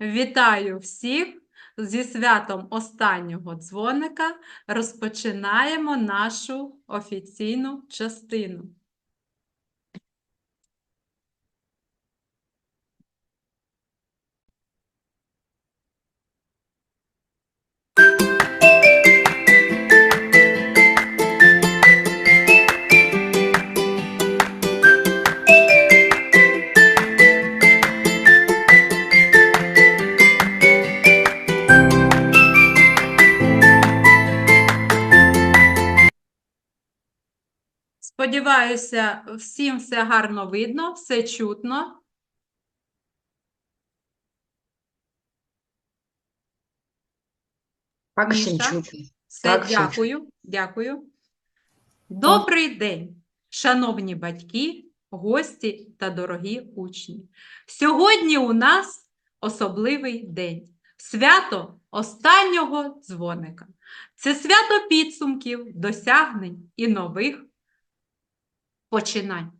Вітаю всіх зі святом останнього дзвоника. Розпочинаємо нашу офіційну частину. Сподіваюся, всім все гарно видно, все чутно. Міша? чутно. Все, Так, дякую, дякую. Добрий день, шановні батьки, гості та дорогі учні. Сьогодні у нас особливий день свято останнього дзвоника. Це свято підсумків, досягнень і нових починань.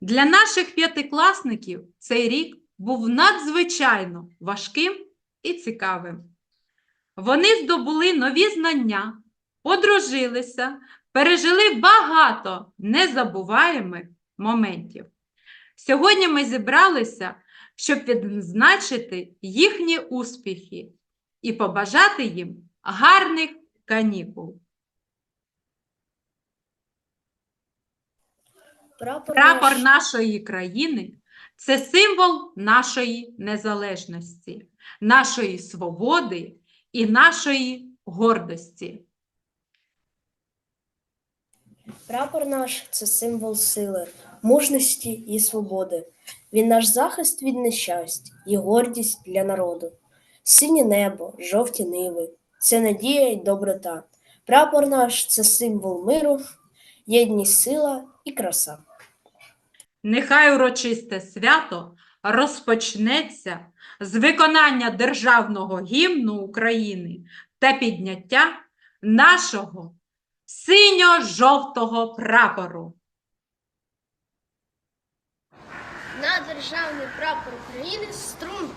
Для наших п'ятикласників цей рік був надзвичайно важким і цікавим. Вони здобули нові знання, одружилися, пережили багато незабуваємих моментів. Сьогодні ми зібралися, щоб відзначити їхні успіхи і побажати їм гарних канікул. Прапор, Прапор наш нашої країни це символ нашої незалежності, нашої свободи і нашої гордості. прапор наш це символ сили, мужності і свободи. Він наш захист від нещасть і гордість для народу. Синє небо, жовті ниви це надія й доброта. Прапор наш це символ миру, єдність, сила і краса. Нехай урочисте свято розпочнеться з виконання державного гімну України та підняття нашого синьо-жовтого прапору. на державний прапор України струн.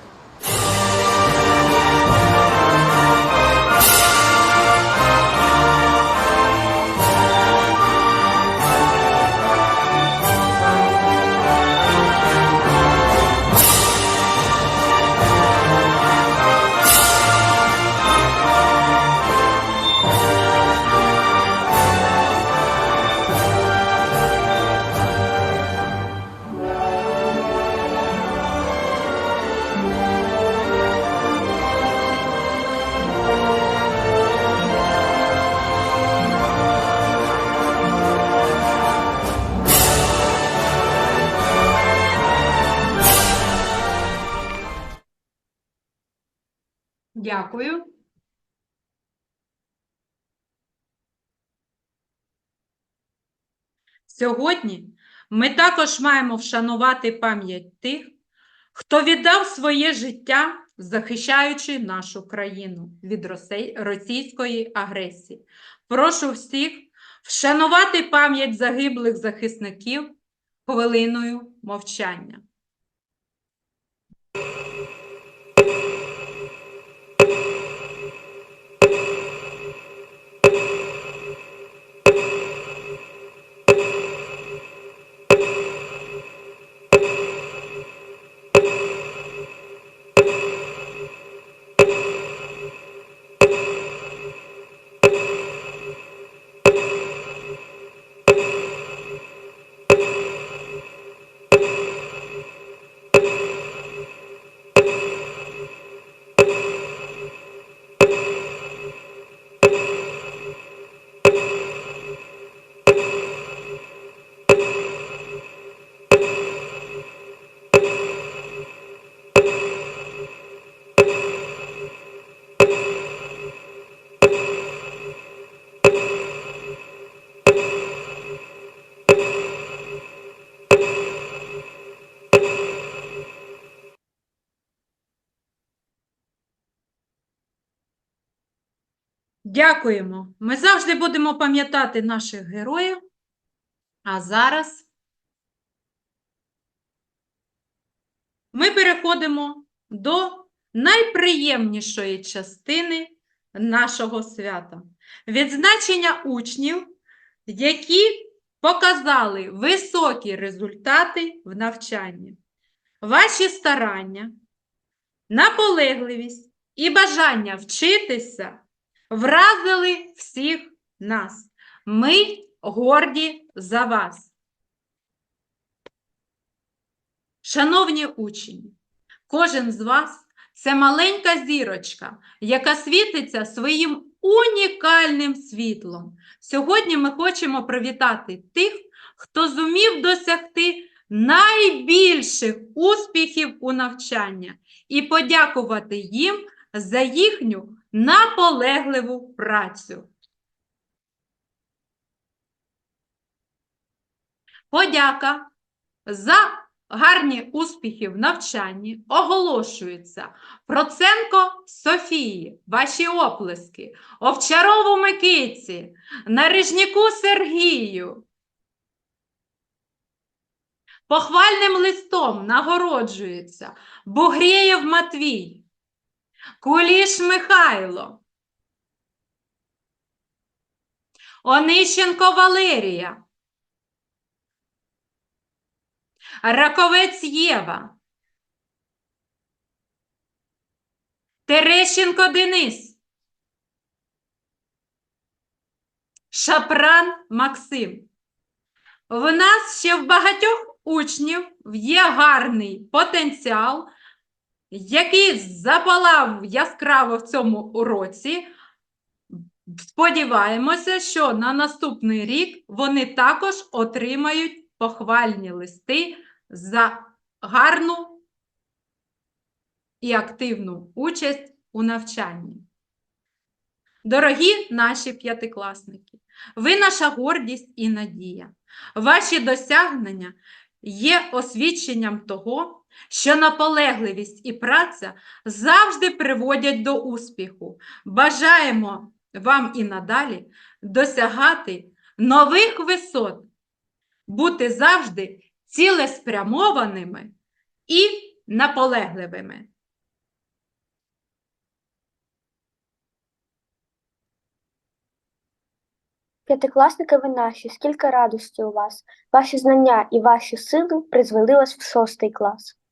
Сьогодні ми також маємо вшанувати пам'ять тих, хто віддав своє життя, захищаючи нашу країну від російської агресії. Прошу всіх вшанувати пам'ять загиблих захисників хвилиною мовчання. Дякуємо. Ми завжди будемо пам'ятати наших героїв. А зараз ми переходимо до найприємнішої частини нашого свята відзначення учнів, які показали високі результати в навчанні. Ваші старання, наполегливість і бажання вчитися вразили всіх нас. Ми горді за вас. Шановні учні, кожен з вас це маленька зірочка, яка світиться своїм унікальним світлом. Сьогодні ми хочемо привітати тих, хто зумів досягти найбільших успіхів у навчанні і подякувати їм за їхню наполегливу працю. Подяка за гарні успіхи в навчанні оголошується Проценко Софії, ваші оплески, Овчарову Микиці, Нарижніку Сергію. Похвальним листом нагороджується Бугрєєв Матвій, Куліш Михайло, Онищенко Валерія, Раковець Єва, Терещенко Денис, Шапран Максим. В нас ще в багатьох учнів є гарний потенціал, який запалав яскраво в цьому уроці. Сподіваємося, що на наступний рік вони також отримають похвальні листи за гарну і активну участь у навчанні. Дорогі наші п'ятикласники, ви наша гордість і надія. Ваші досягнення є освідченням того, що наполегливість і праця завжди приводять до успіху. Бажаємо вам і надалі досягати нових висот, бути завжди цілеспрямованими і наполегливими. П'ятикласники ви наші, скільки радості у вас. Ваші знання і ваші сили призвели вас в шостий клас.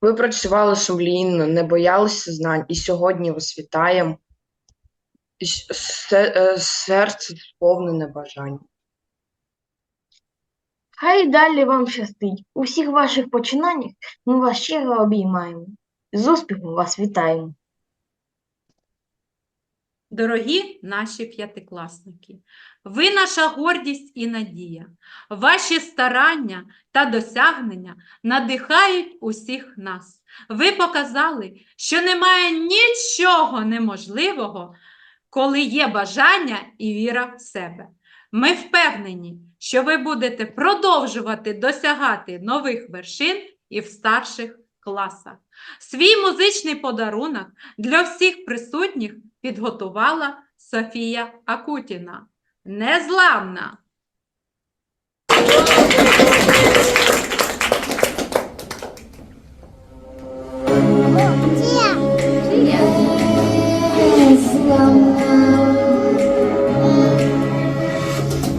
Ви працювали сумлінно, не боялися знань, і сьогодні вас вітаємо. Е, Серце сповнене бажання. Хай далі вам щастить. У всіх ваших починаннях ми вас щиро обіймаємо. З успіхом вас вітаємо. Дорогі наші п'ятикласники, ви наша гордість і надія. Ваші старання та досягнення надихають усіх нас. Ви показали, що немає нічого неможливого, коли є бажання і віра в себе. Ми впевнені, що ви будете продовжувати досягати нових вершин і в старших класах. Свій музичний подарунок для всіх присутніх підготувала Софія Акутіна. Незламна!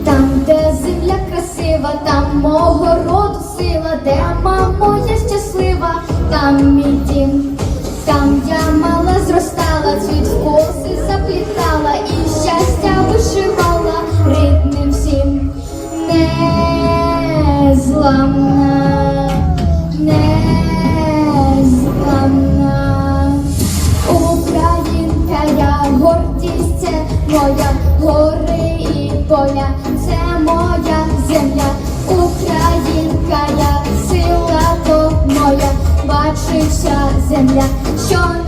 Там, де земля красива, там мого роду сила, де мама моя щаслива, там мій дім, там я мала зростала, цвіт в коси заплітала і щастя вишивала рідним всім. Незламна, незламна. Земля, що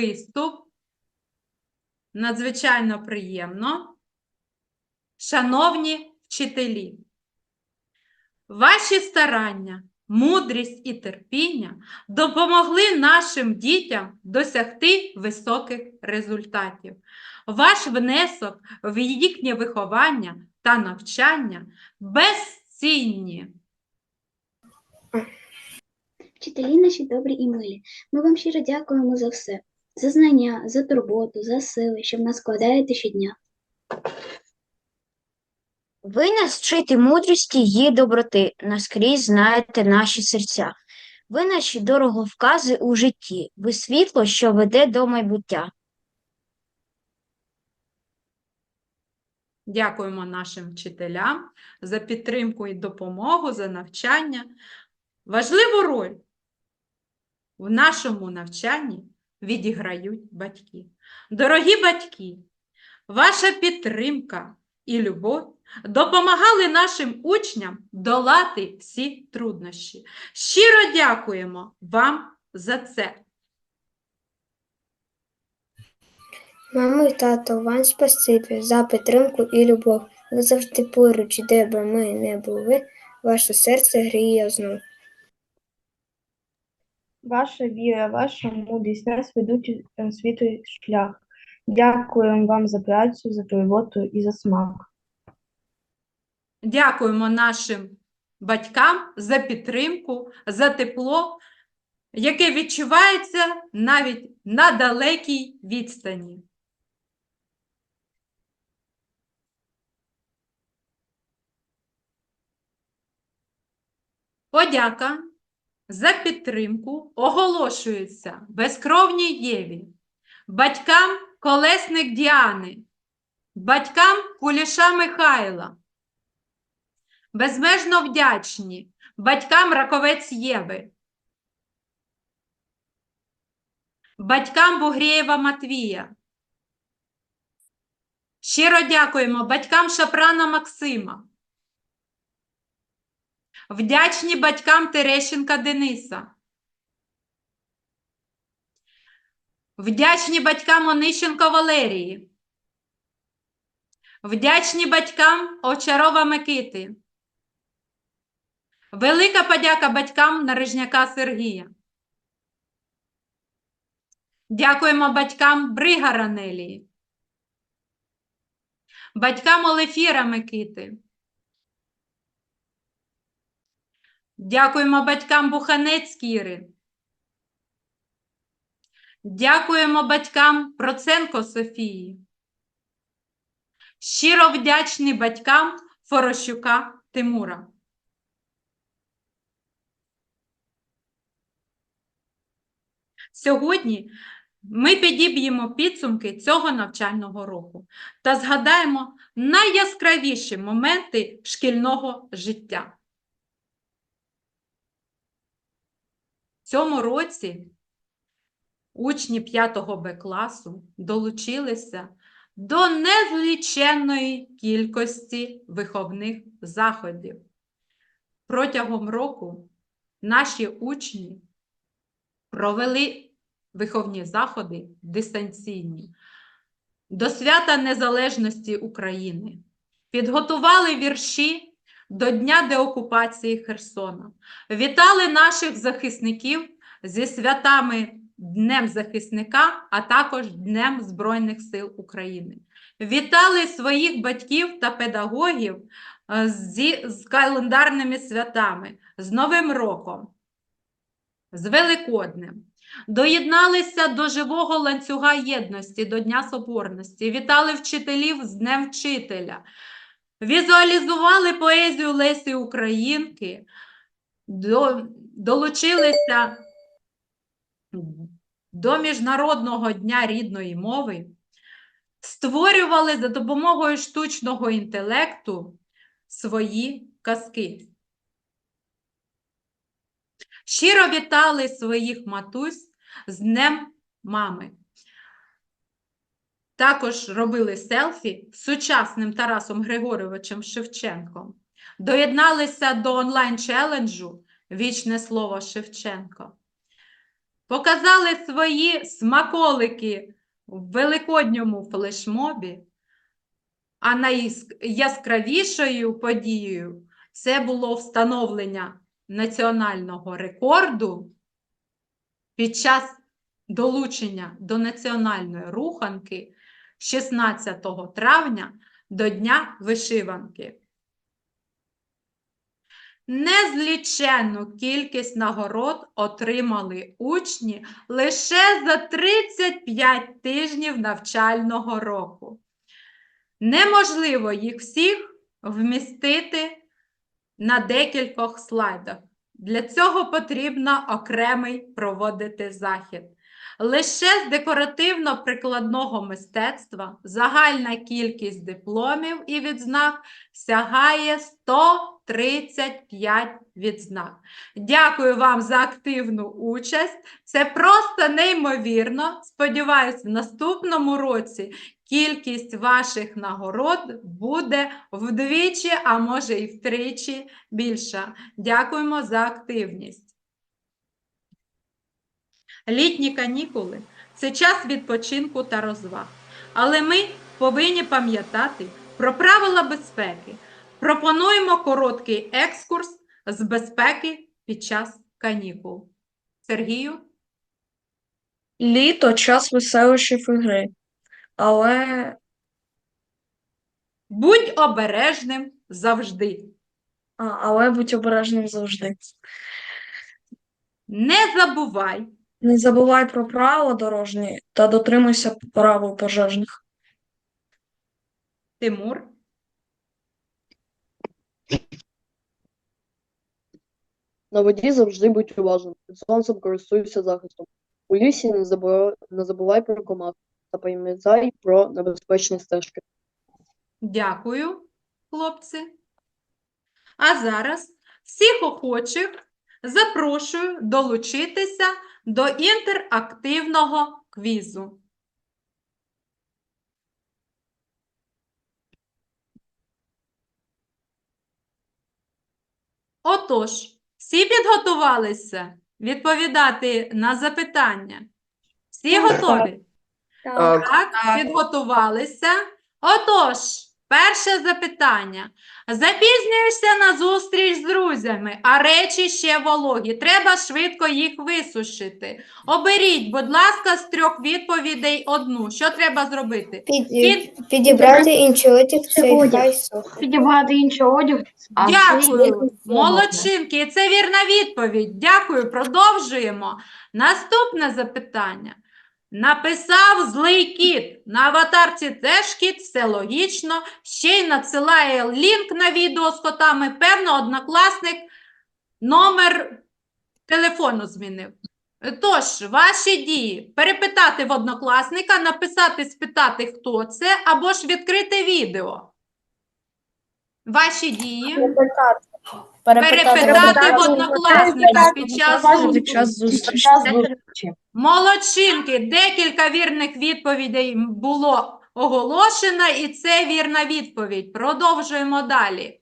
виступ. Надзвичайно приємно. Шановні вчителі, ваші старання, мудрість і терпіння допомогли нашим дітям досягти високих результатів. Ваш внесок в їхнє виховання та навчання безцінні. Вчителі наші добрі і милі, ми вам щиро дякуємо за все, за знання, за турботу, за сили, що в нас складаєте щодня. Ви нас вчите мудрості й доброти, наскрізь знаєте наші серця. Ви наші дороговкази у житті, ви світло, що веде до майбуття. Дякуємо нашим вчителям за підтримку і допомогу, за навчання. Важливу роль в нашому навчанні відіграють батьки. Дорогі батьки, ваша підтримка і любов допомагали нашим учням долати всі труднощі. Щиро дякуємо вам за це. Мамо і тато, вам спасибі за підтримку і любов. Ви завжди поруч, де би ми не були, ваше серце гріє знов. Ваша віра, ваша мудрість нас ведуть у світлий шлях. Дякуємо вам за працю, за турботу і за смак. Дякуємо нашим батькам за підтримку, за тепло, яке відчувається навіть на далекій відстані. Подяка за підтримку оголошується безкровній Єві, батькам колесник Діани, батькам Куліша Михайла, безмежно вдячні батькам Раковець Єви, батькам Бугрєєва Матвія. Щиро дякуємо батькам Шапрана Максима. Вдячні батькам Терещенка Дениса. Вдячні батькам Онищенко Валерії. Вдячні батькам Овчарова Микити. Велика подяка батькам Нарижняка Сергія. Дякуємо батькам Брига Нелії. Батькам Олефіра Микити. Дякуємо батькам Буханець Кіри. Дякуємо батькам Проценко Софії. Щиро вдячні батькам Форощука Тимура. Сьогодні ми підіб'ємо підсумки цього навчального року та згадаємо найяскравіші моменти шкільного життя. Цьому році учні 5 Б класу долучилися до незліченної кількості виховних заходів. Протягом року наші учні провели виховні заходи дистанційні до свята Незалежності України, підготували вірші до Дня деокупації Херсона. Вітали наших захисників зі святами Днем захисника, а також Днем Збройних сил України. Вітали своїх батьків та педагогів е, зі, з календарними святами, з Новим роком, з Великоднем. Доєдналися до живого ланцюга єдності, до Дня Соборності. Вітали вчителів з Днем Вчителя. Візуалізували поезію Лесі Українки, до, долучилися до Міжнародного дня рідної мови, створювали за допомогою штучного інтелекту свої казки. Щиро вітали своїх матусь з Днем мами. Також робили селфі з сучасним Тарасом Григоровичем Шевченком. Доєдналися до онлайн-челенджу Вічне слово Шевченко. Показали свої смаколики в великодньому флешмобі, а найяскравішою подією це було встановлення національного рекорду під час долучення до національної руханки 16 травня до Дня вишиванки. Незліченну кількість нагород отримали учні лише за 35 тижнів навчального року. Неможливо їх всіх вмістити на декількох слайдах. Для цього потрібно окремий проводити захід. Лише з декоративно-прикладного мистецтва загальна кількість дипломів і відзнак сягає 135 відзнак. Дякую вам за активну участь. Це просто неймовірно. Сподіваюсь, в наступному році кількість ваших нагород буде вдвічі, а може і втричі більша. Дякуємо за активність. Літні канікули це час відпочинку та розваг. Але ми повинні пам'ятати про правила безпеки. Пропонуємо короткий екскурс з безпеки під час канікул. Сергію? Літо час веселощів і гри. Але Будь обережним завжди. а, але будь обережним завжди. Не забувай Не забувай про правила дорожні та дотримуйся правил пожежних. Тимур. На воді завжди будь уважним. Під сонцем користуйся захистом. У лісі не забувай, не забувай про комах та пам'ятай про небезпечні стежки. Дякую, хлопці. А зараз всіх охочих запрошую долучитися до інтерактивного квізу. Отож, всі підготувалися відповідати на запитання? Всі готові? Так. Так, підготувалися. Отож, перше запитання. Запізнюєшся на зустріч з друзями, а речі ще вологі. Треба швидко їх висушити. Оберіть, будь ласка, з трьох відповідей одну. Що треба зробити? Під- Підібрати інший одяг, цей одяг. хай сохне. Підібрати інший одяг, а Дякую, молодчинки. Це вірна відповідь. Дякую, продовжуємо. Наступне запитання. Написав злий кіт. На аватарці теж кіт, все логічно. Ще й надсилає лінк на відео з котами. Певно, однокласник номер телефону змінив. Тож, ваші дії: перепитати в однокласника, написати, спитати, хто це, або ж відкрити відео. Ваші дії. Перепитати в однокласника під час зустрічі. зустрічі. Молодчинки, декілька вірних відповідей було оголошено, і це вірна відповідь. Продовжуємо далі.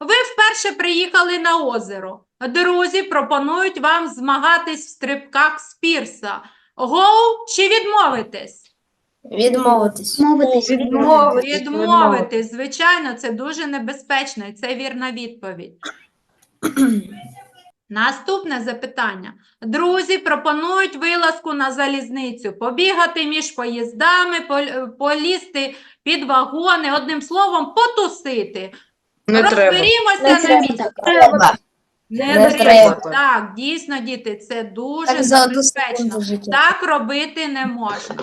Ви вперше приїхали на озеро. Друзі пропонують вам змагатись в стрибках з пірса. Гоу чи відмовитесь? Відмовитись. Мовитись. Відмовитись. Відмовитись, звичайно, це дуже небезпечно, і це вірна відповідь. Наступне запитання. Друзі пропонують вилазку на залізницю, побігати між поїздами, полізти під вагони, одним словом, потусити. Не треба. Розберімося Не на треба місці. Треба. Не, Не треба. треба. Так, дійсно, діти, це дуже Так небезпечно. Так робити не можна.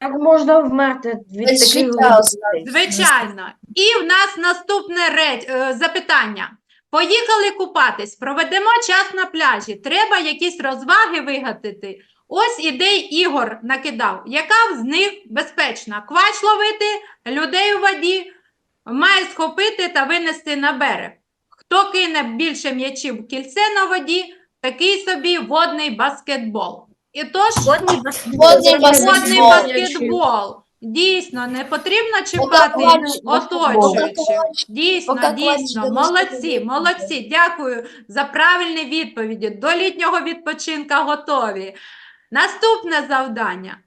Так можна вмерти від Без таких життя глупостей. Звичайно. І в нас наступне е, запитання. Поїхали купатись, проведемо час на пляжі. Треба якісь розваги вигадати. Ось ідей Ігор накидав. Яка з них безпечна? Квач ловити, людей у воді, має схопити та винести на берег. Хто кине більше м'ячів в кільце на воді, такий собі водний баскетбол. І тож Водний Водний баскетбол. баскетбол. Дійсно, не потрібно чіпати оточуючих. Дійсно, дійсно. Молодці, молодці. Дякую за правильні відповіді. До літнього відпочинка готові. Наступне завдання.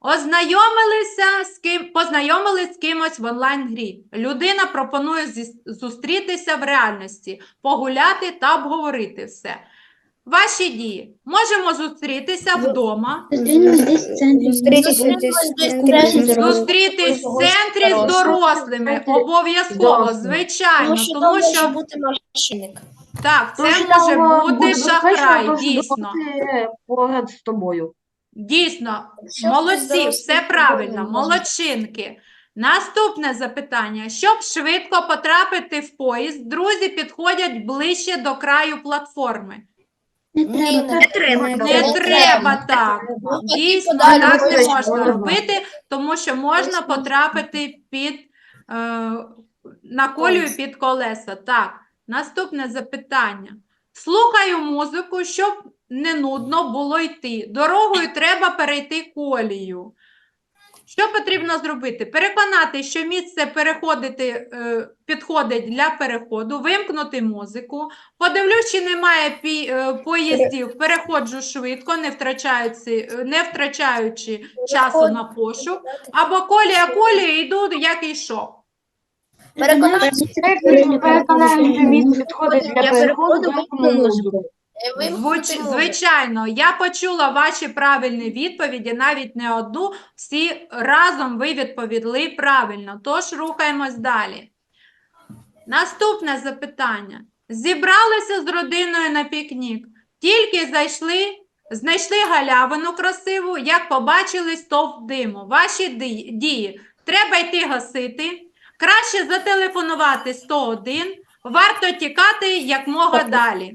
Ознайомилися з ким, познайомились з кимось в онлайн-грі. Людина пропонує зіс- зустрітися в реальності, погуляти та обговорити все. Ваші дії. Можемо зустрітися вдома, зустрітись в центрі з дорослими. Обов'язково, звичайно, Тому що бути машинник. так, це може бути шахрай, дійсно. поряд з тобою. Дійсно, молодці, все правильно, молодчинки. Наступне запитання. Щоб швидко потрапити в поїзд, друзі підходять ближче до краю платформи. Не треба. не треба. Не Не треба так. Дійсно, так не можна можна. робити, тому що можна потрапити під е, на колію під колеса. Так, наступне запитання. Слухаю музику, щоб не нудно було йти. Дорогою треба перейти колію. Що потрібно зробити? Переконати, що місце переходити е, підходить для переходу, вимкнути музику, подивлюсь, чи немає е, поїздів, переходжу швидко, не втрачаючи, е, не втрачаючи часу на пошук, або колія колія йду, як і йшов. Переконаю, що місце підходить для переходу, переходу музику. Звуч, звичайно, я почула ваші правильні відповіді, навіть не одну, всі разом ви відповіли правильно. Тож рухаємось далі. Наступне запитання. Зібралися з родиною на пікнік. Тільки зайшли, знайшли галявину красиву, як побачили стовп диму. Ваші ди- дії. Треба йти гасити. Краще зателефонувати 101. Варто тікати як мога далі.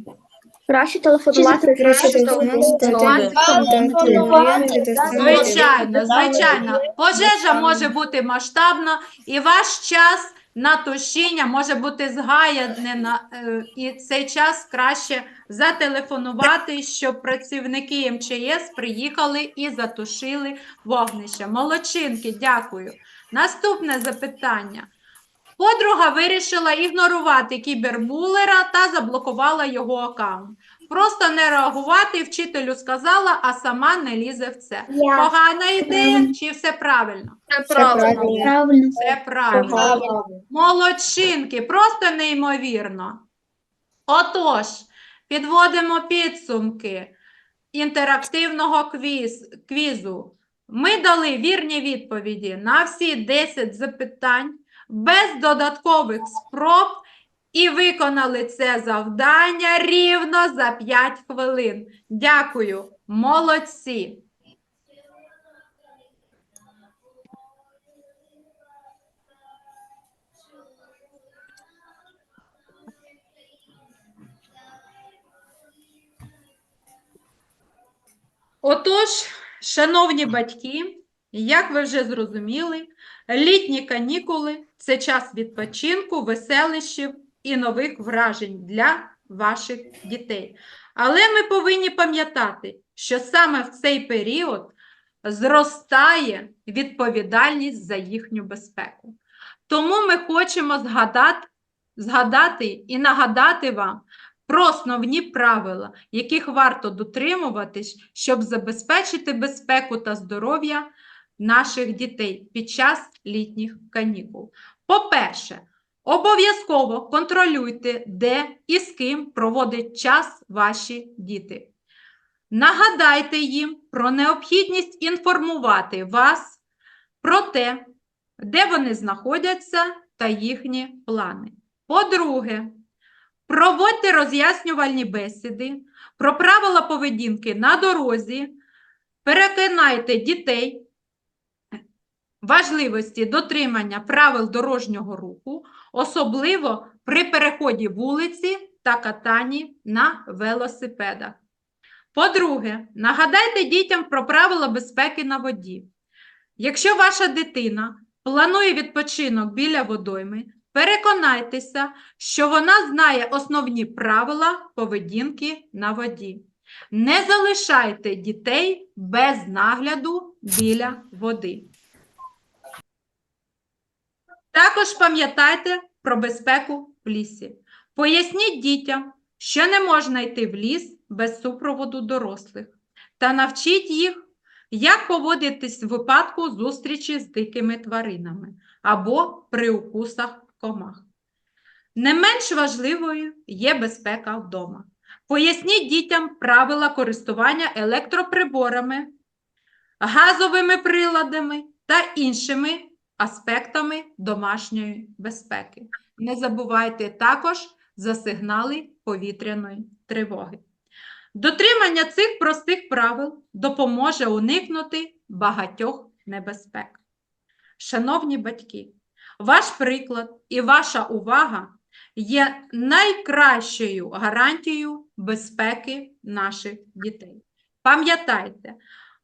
Краще телефонувати. краще Звичайно, звичайно. Пожежа може бути масштабна, і ваш час на тушіння може бути згаянена, е, і цей час краще зателефонувати, щоб працівники МЧС приїхали і затушили вогнище. Молодчинки, дякую. Наступне запитання. Подруга вирішила ігнорувати кібербулера та заблокувала його аккаунт. Просто не реагувати, вчителю сказала, а сама не лізе в це. Погана ідея чи все правильно? Правильно. Все правильно. Молодчинки, просто неймовірно. Отож, підводимо підсумки інтерактивного квіз, квізу. Ми дали вірні відповіді на всі 10 запитань без додаткових спроб і виконали це завдання рівно за 5 хвилин. Дякую, молодці! Отож, шановні батьки, як ви вже зрозуміли, літні канікули це час відпочинку, веселищів і нових вражень для ваших дітей. Але ми повинні пам'ятати, що саме в цей період зростає відповідальність за їхню безпеку. Тому ми хочемо згадати, згадати і нагадати вам про основні правила, яких варто дотримуватись, щоб забезпечити безпеку та здоров'я наших дітей під час літніх канікул. По-перше, обов'язково контролюйте, де і з ким проводять час ваші діти. Нагадайте їм про необхідність інформувати вас про те, де вони знаходяться та їхні плани. По-друге, проводьте роз'яснювальні бесіди про правила поведінки на дорозі, переконайте дітей важливості дотримання правил дорожнього руху, особливо при переході вулиці та катанні на велосипедах. По-друге, нагадайте дітям про правила безпеки на воді. Якщо ваша дитина планує відпочинок біля водойми, переконайтеся, що вона знає основні правила поведінки на воді. Не залишайте дітей без нагляду біля води. Також пам'ятайте про безпеку в лісі. Поясніть дітям, що не можна йти в ліс без супроводу дорослих, та навчіть їх, як поводитись в випадку зустрічі з дикими тваринами або при укусах комах. Не менш важливою є безпека вдома. Поясніть дітям правила користування електроприборами, газовими приладами та іншими аспектами домашньої безпеки. Не забувайте також за сигнали повітряної тривоги. Дотримання цих простих правил допоможе уникнути багатьох небезпек. Шановні батьки, ваш приклад і ваша увага є найкращою гарантією безпеки наших дітей. Пам'ятайте,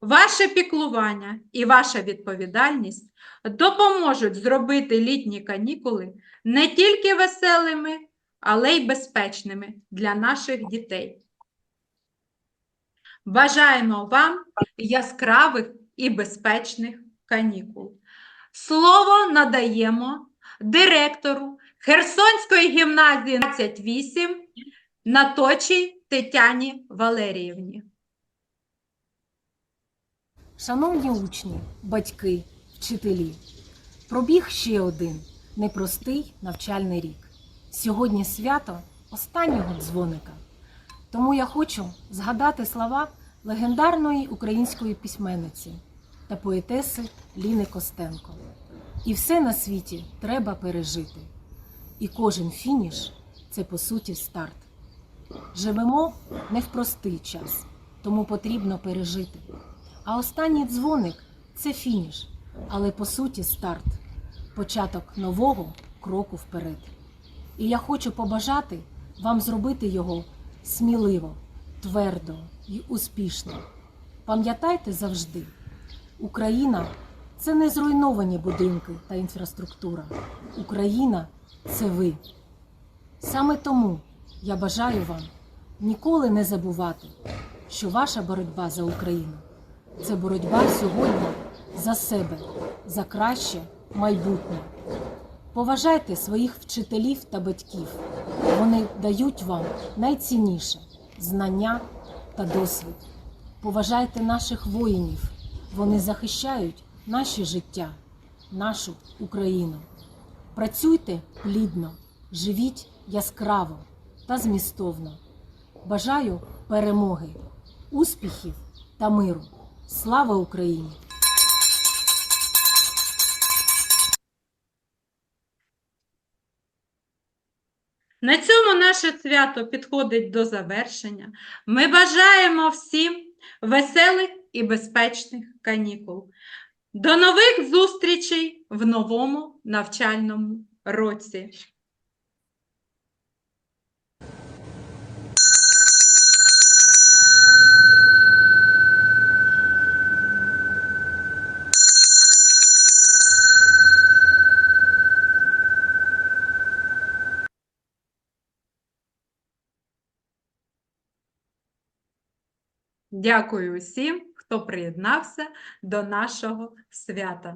ваше піклування і ваша відповідальність допоможуть зробити літні канікули не тільки веселими, але й безпечними для наших дітей. Бажаємо вам яскравих і безпечних канікул. Слово надаємо директору Херсонської гімназії 28 Наточій Тетяні Валеріївні. Шановні учні, батьки, вчителі, пробіг ще один непростий навчальний рік. Сьогодні свято останнього дзвоника. Тому я хочу згадати слова легендарної української письменниці та поетеси Ліни Костенко. І все на світі треба пережити. І кожен фініш це по суті старт. Живемо не в простий час, тому потрібно пережити. А останній дзвоник це фініш, але по суті старт, початок нового кроку вперед. І я хочу побажати вам зробити його сміливо, твердо і успішно. Пам'ятайте завжди, Україна це не зруйновані будинки та інфраструктура. Україна це ви. Саме тому я бажаю вам ніколи не забувати, що ваша боротьба за Україну це боротьба сьогодні за себе, за краще майбутнє. Поважайте своїх вчителів та батьків. Вони дають вам найцінніше знання та досвід. Поважайте наших воїнів. Вони захищають наші життя, нашу Україну. Працюйте плідно, живіть яскраво та змістовно. Бажаю перемоги, успіхів та миру. Слава Україні! На цьому наше свято підходить до завершення. Ми бажаємо всім веселих і безпечних канікул. До нових зустрічей в новому навчальному році. Дякую усім, хто приєднався до нашого свята.